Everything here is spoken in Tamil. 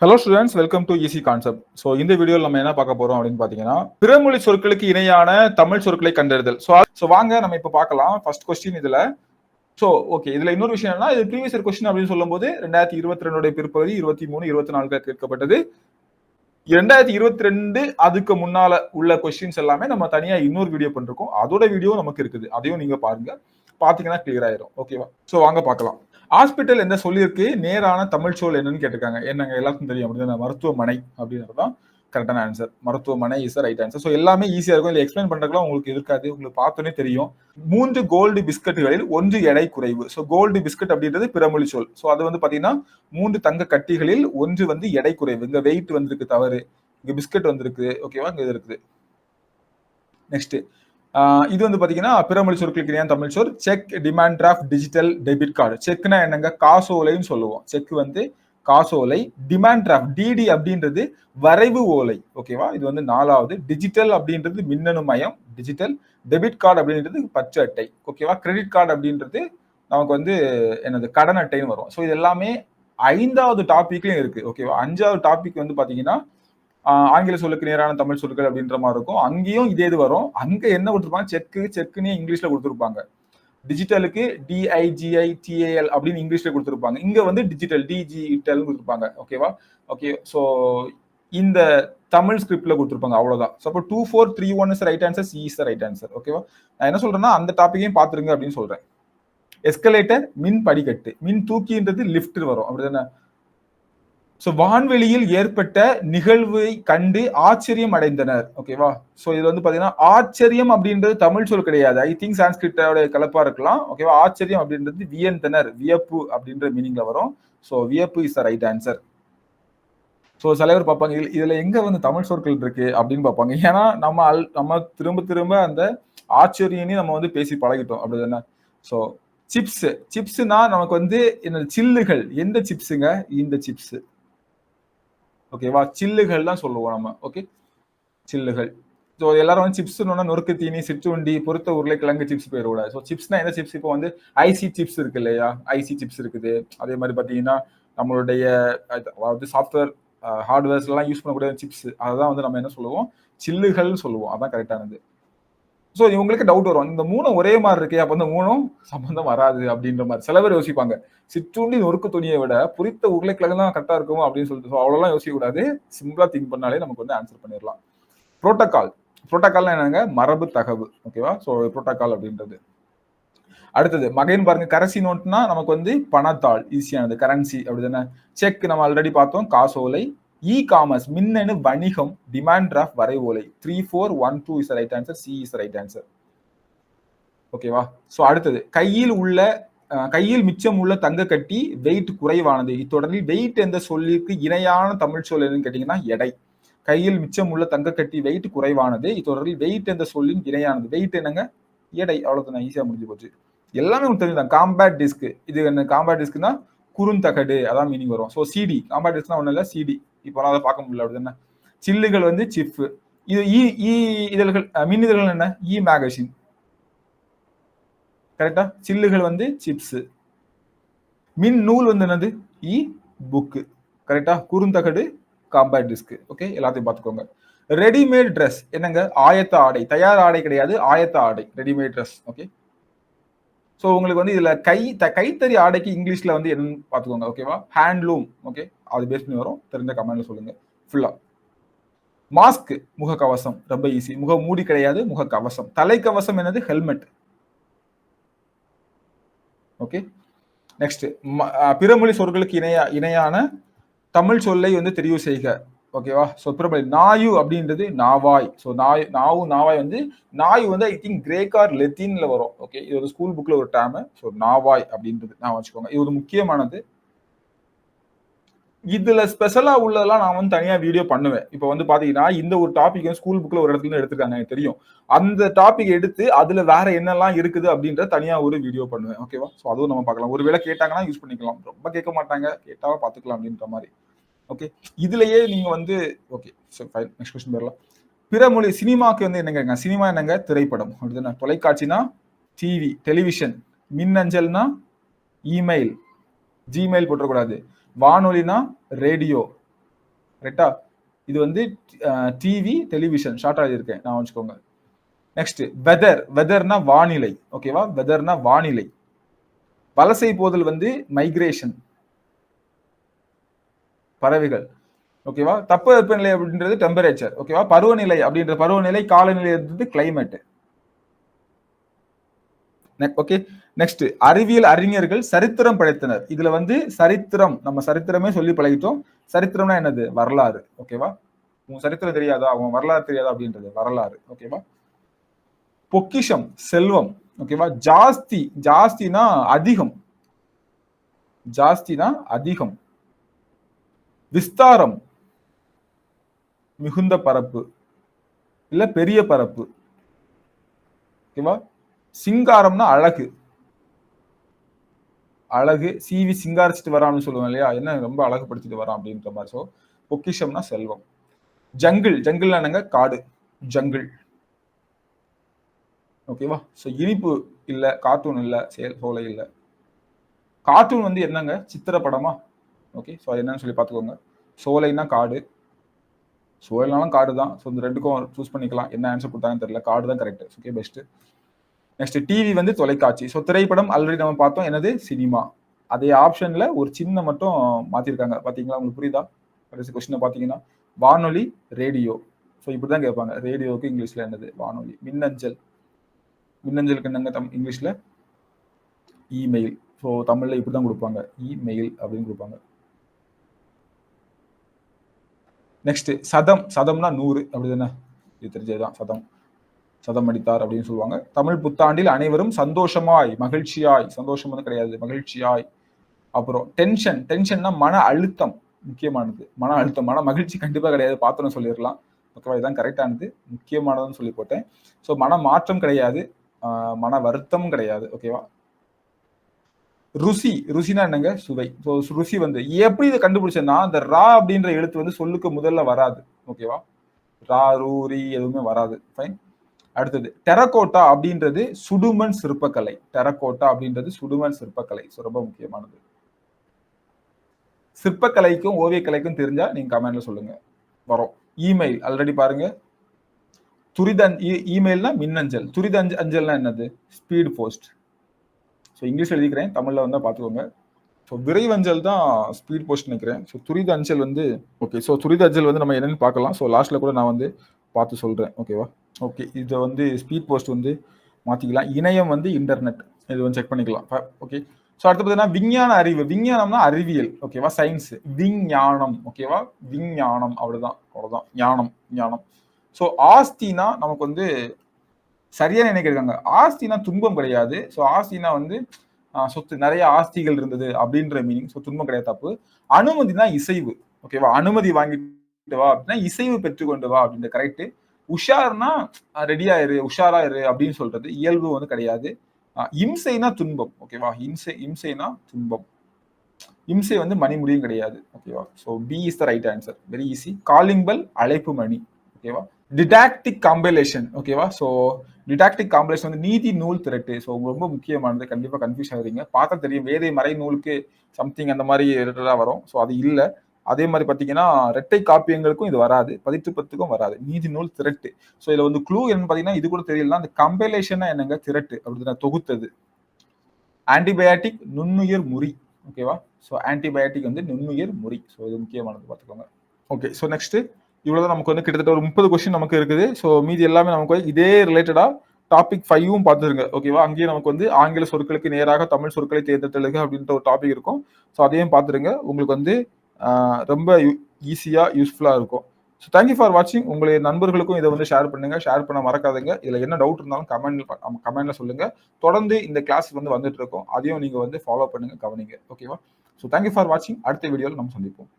Hello students welcome to easy concept so இந்த வீடியோவில் நம்ம என்ன பார்க்க போறோம் அப்படின்னு பார்த்தீங்கன்னா பிறமொழி சொற்களுக்கு இணையான தமிழ் சொற்களை கண்டறிதல். ஸோ ஸோ வாங்க நம்ம இப்போ பார்க்கலாம். ஃபர்ஸ்ட் கொஸ்டின் இதில். ஸோ ஓகே இதில் இன்னொரு விஷயம் என்னன்னா இது ப்ரீவியஸ் இயர் கொஸ்டின் அப்படின்னு சொல்லும்போது ரெண்டாயிரத்தி இருபத்தி ரெண்டுடைய பிற்பகுதி இருபத்தி மூணு இருபத்தி நாலுல கேட்கப்பட்டது. ரெண்டாயிரத்தி இருபத்தி ரெண்டு அதுக்கு முன்னால உள்ள கொஸ்டின்ஸ் எல்லாமே நம்ம தனியாக இன்னொரு வீடியோ பண்ணிருக்கோம். அதோட வீடியோ நமக்கு இருக்குது. அதையும் நீங்க பாருங்க. பார்த்தீங்கன்னா கிளியர் ஆயிரும். ஓகேவா ஸோ வாங்க பார்க்கலாம். ஹாஸ்பிட்டல் எந்த சொல்லியிருக்கு? நேரான தமிழ் சொல் என்னன்னு கேட்டிருக்காங்க. என்னங்க? எல்லாருக்கும் தெரியும். அப்படின்னா மருத்துவமனை அப்படின்றது தான் கரெக்டான ஆன்சர் மருத்துவமனை இஸ் ரைட் ஆன்சர் ஸோ எல்லாமே ஈஸியா இருக்கும். இல்லை எக்ஸ்பிளைன் பண்றதுலாம் உங்களுக்கு இருக்காது. உங்களுக்கு பார்த்தோன்னே தெரியும். மூன்று கோல்டு பிஸ்கட்டுகளில் ஒன்று எடை குறைவு. ஸோ கோல்டு பிஸ்கட் அப்படின்றது பிறமொழி சொல். ஸோ அது வந்து பாத்தீங்கன்னா மூன்று தங்க கட்டிகளில் ஒன்று வந்து எடை குறைவு. இங்க வெயிட் வந்திருக்கு தவறு. இங்க பிஸ்கட் வந்திருக்கு. ஓகேவா இங்க இது இருக்குது. நெக்ஸ்ட் இது வந்து பாத்தீங்கன்னா பிறமொழி சொற்களுக்கு இணையான தமிழ் சொல். Cheque demand draft digital debit card செக்னா என்னங்க? காசோலைன்னு சொல்லுவோம். செக் வந்து காசோலை டிமாண்ட் டிராஃப்ட் டிடி அப்படின்றது வரைவு ஓலை. ஓகேவா இது வந்து நாலாவது. டிஜிட்டல் அப்படின்றது மின்னணு மயம். டிஜிட்டல் டெபிட் கார்டு அப்படின்றது பச்சை அட்டை. ஓகேவா கிரெடிட் கார்டு அப்படின்றது நமக்கு வந்து என்னது? கடன் அட்டைன்னு வரும். ஸோ இது எல்லாமே ஐந்தாவது டாபிக்லையும் இருக்கு. ஓகேவா அஞ்சாவது டாபிக் வந்து பாத்தீங்கன்னா ஆங்கில சொல்லுக்கு நேரான தமிழ் சொற்கள் அப்படின்ற மாதிரி இருக்கும். அங்கேயும் இதே இது வரும். அங்க என்ன கொடுத்துருப்பாங்க? செக்கு செக்குன்னு இங்கிலீஷ்ல கொடுத்துருப்பாங்க. டிஜிட்டலுக்கு டிஐஜிஐ டிஏஎல் அப்படின்னு இங்கிலீஷ்ல கொடுத்துருப்பாங்க. இங்க வந்து டிஜிட்டல் டிஜிட்டல் கொடுத்துருப்பாங்க. ஓகேவா ஓகே ஸோ இந்த தமிழ் ஸ்கிரிப்ட்ல கொடுத்துருப்பாங்க. அவ்வளவுதான். ஸோ அப்போ two four three one is right answer C is right answer ஓகேவா நான் என்ன சொல்றேன்னா அந்த டாப்பிக்கையும் பாத்துருங்க அப்படின்னு சொல்றேன். எஸ்கலேட்டர் மின் படிக்கட்டு. மின் தூக்கின்றது லிஃப்ட் வரும். அப்படி தானே ஸோ வான்வெளியில் ஏற்பட்ட நிகழ்வை கண்டு ஆச்சரியம் அடைந்தனர். ஓகேவா ஸோ இது வந்து பார்த்தீங்கன்னா ஆச்சரியம் அப்படின்றது தமிழ் சொல் கிடையாது. ஐ திங்க் சான்ஸ்கிரிட்டோட கலப்பா இருக்கலாம். ஓகேவா ஆச்சரியம் அப்படின்றது வியந்தனர் வியப்பு அப்படின்ற மீனிங்ல வரும். ஸோ வியப்பு is the right answer so தலைவர் பார்ப்பாங்க இதுல எங்க வந்து தமிழ் சொற்கள் இருக்கு அப்படின்னு பார்ப்பாங்க. ஏன்னா நம்ம அல் நம்ம திரும்ப திரும்ப அந்த ஆச்சரியனே நம்ம வந்து பேசி பழகிட்டோம். அப்படிதானே ஸோ சிப்ஸ் சிப்ஸ்னா நமக்கு வந்து என்ன சில்லுகள். எந்த சிப்ஸுங்க இந்த சிப்ஸ் ஓகேவா சில்லுகள் தான் சொல்லுவோம் நம்ம. ஓகே சில்லுகள். ஸோ எல்லாரும் வந்து சிப்ஸ் நொறுக்கு தீனி சிற்றுண்டி பொறுத்த உருளைக்கிழங்கு சிப்ஸ் போயிடக்கூடாது ஸோ சிப்ஸ்னா எந்த சிப்ஸ் இப்போ வந்து ஐசி சிப்ஸ் இருக்கு இல்லையா? ஐசி சிப்ஸ் இருக்குது. அதே மாதிரி பார்த்தீங்கன்னா நம்மளுடைய அதாவது சாஃப்ட்வேர் ஹார்ட்வேர்ஸ்லாம் யூஸ் பண்ணக்கூடிய சிப்ஸ் அதான் வந்து நம்ம என்ன சொல்லுவோம்? சில்லுகள்னு சொல்லுவோம். அதான் கரெக்டானது ஸோ இவங்களுக்கு டவுட் வரும். இந்த மூணும் ஒரே மாதிரி இருக்கே அப்போ இந்த மூணும் சம்பந்தம் வராது அப்படின்ற மாதிரி. சில பேர் யோசிப்பாங்க சிற்றுண்டி நொறுக்கு துணியை விட புரித்த உருளைக்கிழங்கு தான் கரெக்டாக இருக்கும் அப்படின்னு சொல்லிட்டு. ஸோ அவ்வளோலாம் யோசிக்க கூடாது சிம்பிளாக திங்க் பண்ணாலே நமக்கு வந்து ஆன்சர் பண்ணிடலாம். புரோட்டோகால் புரோட்டோகால்னா என்னங்க? மரபு தகவு. ஓகேவா ஸோ புரோட்டோகால் அப்படின்றது. அடுத்தது மகைன் பாருங்க கரன்சி நோட்னா நமக்கு வந்து பணத்தாள் ஈஸியானது கரன்சி அப்படி தானே செக் நம்ம ஆல்ரெடி பார்த்தோம் காசோலை இ காமர்ஸ் மின்னணு வணிகம் demand draft வரைவோலை. Three four one two is right answer C is right answer ஓகேவா ஸோ அடுத்தது. கையில் உள்ள கையில் மிச்சம் உள்ள தங்க கட்டி வெயிட் குறைவானது. இத்தொடரில் வெயிட் என்ற சொல்லிற்கு இணையான தமிழ் சொல் என்னன்னு கேட்டீங்கன்னா எடை. கையில் மிச்சம் உள்ள தங்க கட்டி வெயிட் குறைவானது. இத்தொடரில் வெயிட் என்ற சொல்லின் இணையானது. வெயிட் என்னங்க? எடை. அவ்வளோதான் ஈஸியாக முடிஞ்சு போச்சு. எல்லாமே உங்களுக்கு தெரிஞ்சுதான். காம்பேட் டிஸ்க் இது என்ன? காம்பேட் டிஸ்க்னா குறுந்தகடு. அதான் மீனிங் வரும். ஸோ சிடி காம்பேட் டிஸ்க்னா ஒன்றும் இல்லை சிடி இப்போலாம் அதை பார்க்க முடியல அப்படி தானே? சில்லுகள் வந்து சிப் இது இ இ இதழ்கள் மின் இதழ்கள் என்ன? இ மேகசின் கரெக்டா சில்லுகள் வந்து சிப்ஸ் மின் நூல் வந்து என்னது? இ புக்கு கரெக்டா குறுந்தகடு காம்பேட் டிஸ்க் ஓகே எல்லாத்தையும் பார்த்துக்கோங்க. ரெடிமேட் ட்ரெஸ் என்னங்க? ஆயத்த ஆடை. தயார் ஆடை கிடையாது ஆயத்த ஆடை. ரெடிமேட் ட்ரெஸ் ஓகே ஸோ உங்களுக்கு வந்து இதில் கை த கைத்தறி ஆடைக்கு இங்கிலீஷில் வந்து என்னன்னு பார்த்துக்கோங்க ஓகேவா ஹேண்ட்லூம் ஓகே அது பேஸ் பண்ணி வரும். தெரிஞ்ச கமெண்ட்ல சொல்லுங்க. ஃபுல்லாக மாஸ்க் முகக்கவசம். ரொம்ப ஈஸி முக மூடி கிடையாது முகக்கவசம். தலைக்கவசம் என்னது? ஹெல்மெட் ஓகே நெக்ஸ்ட் பிறமொழி சொற்களுக்கு இணையா இணையான தமிழ் சொல்லை வந்து தெரிவு செய்க. ஓகேவா? ஸோ பிறமொழி நாயு அப்படின்றது நாவாய். ஸோ நாய் நாவு நாவாய் வந்து நாய் வந்து ஐ திங்க் கிரேக் ஆர் லெத்தின்ல வரும். ஓகே இது ஒரு ஸ்கூல் புக்ல ஒரு டேமு ஸோ நாவாய் அப்படின்றது நான் வச்சுக்கோங்க. இது ஒரு முக்கியமானது. இதுல ஸ்பெஷலா உள்ளதெல்லாம் நான் வந்து தனியா வீடியோ பண்ணுவேன். இப்போ வந்து பாத்தீங்கன்னா இந்த ஒரு டாபிக் ஸ்கூல் புக்ல ஒரு இடத்துல எடுத்துருக்காங்க எனக்கு தெரியும். அந்த டாபிக் எடுத்து அதுல வேற என்னெல்லாம் இருக்குது அப்படின்ற தனியா ஒரு வீடியோ பண்ணுவேன். ஓகேவா ஸோ அதுவும் நம்ம பார்க்கலாம். ஒருவேளை கேட்டாங்கன்னா யூஸ் பண்ணிக்கலாம். ரொம்ப கேட்க மாட்டாங்க. கேட்டாவா பாத்துக்கலாம் அப்படின்ற மாதிரி. ஓகே இதுலயே நீங்க வந்து ஓகே ஃபைன் நெக்ஸ்ட் கொஸ்டின் போயிடலாம் பிற மொழி சினிமாக்கு வந்து என்னங்க சினிமா என்னங்க? திரைப்படம். அப்படிதானே தொலைக்காட்சினா டிவி டெலிவிஷன் மின்னஞ்சல்னா இமெயில் ஜிமெயில் போட்டக்கூடாது வானொலினா ரேடியோ ரைட்டா இது வந்து டிவி டெலிவிஷன் ஷார்ட் இருக்கேன் நான் வச்சுக்கோங்க. நெக்ஸ்ட் வெதர் வெதர்னா வானிலை. ஓகேவா வெதர்னா வானிலை. வலசை போதல் வந்து மைக்ரேஷன் பறவைகள். ஓகேவா தப்பு வெப்பநிலை அப்படின்றது டெம்பரேச்சர் ஓகேவா பருவநிலை அப்படின்ற பருவநிலை காலநிலை இருந்தது கிளைமேட் ஓகே நெக்ஸ்ட் அறிவியல் அறிஞர்கள் சரித்திரம் படைத்தனர். இதுல வந்து சரித்திரம் நம்ம சரித்திரமே சொல்லி பழகிட்டோம். சரித்திரம்னா என்னது? வரலாறு. ஓகேவா உன் சரித்திரம் தெரியாதா? உன் வரலாறு தெரியாதா? அப்படின்றது. வரலாறு. ஓகேவா பொக்கிஷம் செல்வம். ஓகேவா ஜாஸ்தி ஜாஸ்தினா அதிகம். ஜாஸ்தினா அதிகம். விஸ்தாரம் மிகுந்த பரப்பு இல்ல பெரிய பரப்பு. ஓகேவா சிங்காரம்னா அழகு. அழகு சிவி சிங்காரிச்சிட்டு வரான்னு சொல்லுவோம் இல்லையா? என்ன ரொம்ப அழகுபடுத்திட்டு வரான் அப்படின்ற மாதிரி. ஸோ பொக்கிஷம்னா செல்வம். ஜங்கிள் ஜங்கிள் என்னங்க? காடு. ஜங்கிள். ஓகேவா ஸோ இனிப்பு இல்லை கார்ட்டூன் இல்லை செயல் சோலை இல்லை. கார்ட்டூன் வந்து என்னங்க? சித்திர படமா ஓகே ஸோ அது என்னன்னு சொல்லி பார்த்துக்கோங்க. சோலைன்னா காடு. சோலைனாலும் காடு தான். ஸோ இந்த ரெண்டுக்கும் சூஸ் பண்ணிக்கலாம். என்ன ஆன்சர் கொடுத்தாங்கன்னு தெரியல. காடு தான் correct okay best next TV வந்து தொலைக்காட்சி. ஸோ திரைப்படம் ஆல்ரெடி நம்ம பார்த்தோம். என்னது? சினிமா அதே ஆப்ஷன்ல ஒரு சின்ன மட்டும் மாத்திருக்காங்க. பாத்தீங்களா? உங்களுக்கு புரியுதா? கடைசி கொஸ்டினை பாத்தீங்கன்னா வானொலி ரேடியோ ஸோ இப்படி தான் கேட்பாங்க. ரேடியோவுக்கு இங்கிலீஷ்ல என்னது? வானொலி. மின்னஞ்சல். மின்னஞ்சலுக்கு என்னங்க தம் இங்கிலீஷ்ல? இமெயில் ஸோ தமிழ்ல இப்படிதான் கொடுப்பாங்க. இமெயில் அப்படின்னு கொடுப்பாங்க. நெக்ஸ்ட் சதம். சதம்னா நூறு. அப்படிதானே? இது தெரிஞ்சதுதான் சதம். சதம் அடித்தார் அப்படின்னு சொல்லுவாங்க. தமிழ் புத்தாண்டில் அனைவரும் சந்தோஷமாய் மகிழ்ச்சியாய் சந்தோஷம் வந்து கிடையாது மகிழ்ச்சியாய். அப்புறம் டென்ஷன் டென்ஷன்னா மன அழுத்தம் முக்கியமானது. மன அழுத்தம் மன மகிழ்ச்சி கண்டிப்பாக கிடையாது. பார்த்தோன்னு சொல்லிடலாம். ஓகேவா இதுதான் கரெக்டானது முக்கியமானதுன்னு சொல்லி போட்டேன். ஸோ மன மாற்றம் கிடையாது. மன வருத்தம் கிடையாது. ஓகேவா ருசி ருசினா என்னங்க? சுவை. ஸோ ருசி வந்து எப்படி இதை கண்டுபிடிச்சேன்னா அந்த ரா அப்படின்ற எழுத்து வந்து சொல்லுக்கு முதல்ல வராது. ஓகேவா ரா ரூரி எதுவுமே வராது. ஃபைன் அடுத்தது டெரகோட்டா அப்படின்றது சுடுமண் சிற்பக்கலை. டெரகோட்டா அப்படின்றது சுடுமண் சிற்பக்கலை. ஸோ ரொம்ப முக்கியமானது. சிற்பக்கலைக்கும் ஓவியக்கலைக்கும் தெரிஞ்சா நீங்க கமெண்ட்ல சொல்லுங்க. வரும். இமெயில் ஆல்ரெடி பாருங்க. துரித இமெயில்னா e-, மின்னஞ்சல். துரித அஞ்சல்னா என்னது? ஸ்பீட் போஸ்ட் ஸோ இங்கிலீஷ் எழுதிக்கிறேன் தமிழ்ல வந்து பார்த்துக்கோங்க ஸோ விரைவஞ்சல் தான் ஸ்பீட் போஸ்ட் நினைக்கிறேன். ஸோ துரித அஞ்சல் வந்து ஓகே ஸோ துரித அஞ்சல் வந்து நம்ம என்னென்னு பார்க்கலாம். ஸோ லாஸ்ட்ல கூட நான் வந்து பார்த்து சொல்கிறேன் ஓகேவா ஓகே இதை வந்து ஸ்பீட் போஸ்ட் வந்து மாற்றிக்கலாம் இணையம் வந்து இன்டர்நெட் இது வந்து செக் பண்ணிக்கலாம். ஓகே ஸோ அடுத்து பார்த்தீங்கன்னா விஞ்ஞான அறிவு. விஞ்ஞானம்னா அறிவியல் ஓகேவா சயின்ஸ் விஞ்ஞானம் ஓகேவா விஞ்ஞானம் அவ்வளோதான் அவ்வளோதான் ஞானம் ஞானம். ஸோ ஆஸ்தினா நமக்கு வந்து சரியா நினைக்கிறாங்க. ஆஸ்தினா துன்பம் கிடையாது. ஸோ ஆஸ்தினா வந்து சொத்து நிறைய ஆஸ்திகள் இருந்தது அப்படின்ற மீனிங் ஸோ துன்பம் கிடையாது தப்பு. அனுமதினா இசைவு. ஓகேவா அனுமதி வாங்கிட்டு வா அப்படின்னா இசைவு பெற்றுக்கொண்டு வா அப்படின்ற கரெக்ட் உஷார்னா ரெடியா இரு உஷாரா இரு அப்படின்னு சொல்றது. இயல்பு வந்து கிடையாது. இம்சைனா துன்பம். ஓகேவா இம்சை இம்சைனா துன்பம். இம்சை வந்து மணி முடியும் கிடையாது ஓகேவா so B is the right answer very easy calling bell அழைப்பு மணி. ஓகேவா டிடாக்டிக் காம்பிலேஷன் ஓகேவா ஸோ டிடாக்டிக் காம்பிலேஷன் வந்து நீதி நூல் திரட்டு. ஸோ ரொம்ப முக்கியமானது. கண்டிப்பாக கன்ஃபியூஸ் ஆகுறீங்க பார்த்தா தெரியும். வேதை மறை நூலுக்கு சம்திங் அந்த மாதிரி வரும். ஸோ அது இல்லை. அதே மாதிரி பார்த்தீங்கன்னா ரெட்டை காப்பியங்களுக்கும் இது வராது. பதிட்டு பத்துக்கும் வராது. நீதி நூல் திரட்டு. ஸோ இதில் வந்து க்ளூ என்னன்னு பார்த்தீங்கன்னா இது கூட தெரியலனா அந்த கம்பைலேஷனாக என்னங்க? திரட்டு. அப்படின்னு தொகுத்தது. ஆன்டிபயாட்டிக் நுண்ணுயிர் முறி. ஓகேவா ஸோ ஆன்டிபயாட்டிக் வந்து நுண்ணுயிர் முறி. ஸோ இது முக்கியமானது பார்த்துக்கோங்க. ஓகே ஸோ நெக்ஸ்ட்டு இவ்வளோதான் நமக்கு வந்து கிட்டத்தட்ட ஒரு முப்பது கொஸ்டின் நமக்கு இருக்குது. ஸோ மீதி எல்லாமே நமக்கு இதே ரிலேட்டடாக டாபிக் ஃபைவும் பார்த்துருங்க. ஓகேவா அங்கேயே நமக்கு வந்து ஆங்கில சொற்களுக்கு நேராக தமிழ் சொற்களை தேர்ந்தெடுத்தலுக்கு அப்படின்ற ஒரு டாபிக் இருக்கும். ஸோ அதையும் பார்த்துருங்க. உங்களுக்கு வந்து ரொம்ப ஈஸியாக யூஸ்ஃபுல்லாக இருக்கும். ஸோ தேங்க்யூ ஃபார் வாட்சிங் உங்களுடைய நண்பர்களுக்கும் இதை வந்து ஷேர் பண்ணுங்க. ஷேர் பண்ண மறக்காதுங்க. இதில் என்ன டவுட் இருந்தாலும் கமெண்ட் கமெண்ட்ல சொல்லுங்க. தொடர்ந்து இந்த கிளாஸ் வந்து வந்துட்டு இருக்கோம். அதையும் நீங்கள் வந்து ஃபாலோ பண்ணுங்க கவனிங்க. ஓகேவா ஸோ தேங்க்யூ ஃபார் வாட்சிங் அடுத்த வீடியோவில் நம்ம சந்திப்போம்.